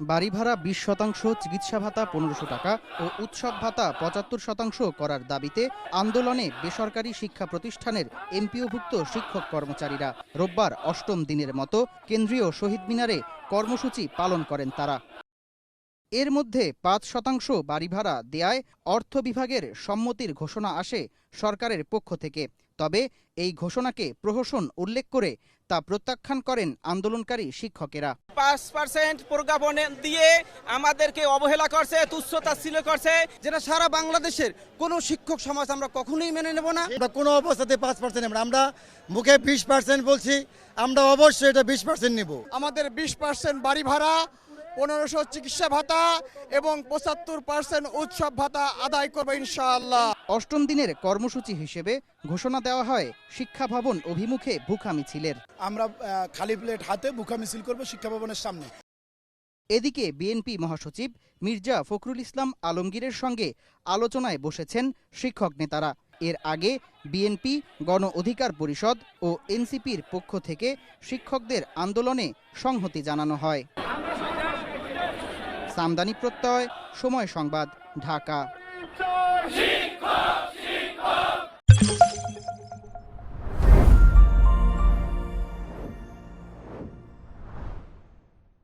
বাড়ি ভাড়া বিশ শতাংশ, চিকিৎসা ভাতা পনেরোশো টাকা ও উৎসব ভাতা পঁচাত্তর শতাংশ করার দাবিতে আন্দোলনে বেসরকারি শিক্ষা প্রতিষ্ঠানের এমপিওভুক্ত শিক্ষক কর্মচারীরা রোববার অষ্টম দিনের মতো কেন্দ্রীয় শহীদ মিনারে কর্মসূচি পালন করেন তারা। এর মধ্যে পাঁচ শতাংশ বাড়ি ভাড়া দেয়ায় অর্থ বিভাগের সম্মতির ঘোষণা আসে সরকারের পক্ষ থেকে। তবে এই ঘোষণাকে প্রহসন উল্লেখ করে তা প্রত্যাখ্যান করেন আন্দোলনকারী শিক্ষকেরা। পাঁচ পার্সেন্ট প্রজ্ঞাপন দিয়ে আমাদেরকে অবহেলা করছে তুচ্ছ তাচ্ছিল্য করছে যেটা সারা বাংলাদেশের কোনো শিক্ষক সমাজ আমরা কখনোই মেনে নেব না। আমরা কোনো অবস্থাতে পাঁচ পার্সেন্ট আমরা মুখে বিশ পার্সেন্ট বলছি আমরা অবশ্যই এটা বিশ পার্সেন্ট নিব। আমাদের বিশ পার্সেন্ট বাড়ি ভাড়া পনেরোশো চিকিৎসা ভাতা এবং পঁচাত্তর পার্সেন্ট উৎসব ভাতা আদায় করব ইনশাআল্লাহ। অষ্টম দিনের কর্মসূচি হিসেবে ঘোষণা দেওয়া হয় শিক্ষা ভবন অভিমুখে ভুখা মিছিলের। আমরা খালি প্লেট হাতে বুকা মিছিল করব শিক্ষা ভবনের সামনে। এদিকে বিএনপি মহাসচিব মির্জা ফখরুল ইসলাম আলমগীরের সঙ্গে আলোচনায় বসেছেন শিক্ষক নেতারা। এর আগে বিএনপি গণ অধিকার পরিষদ ও এনসিপির পক্ষ থেকে শিক্ষকদের আন্দোলনে সংহতি জানানো হয়। সামদানি প্রত্যয় সময় সংবাদ ঢাকা।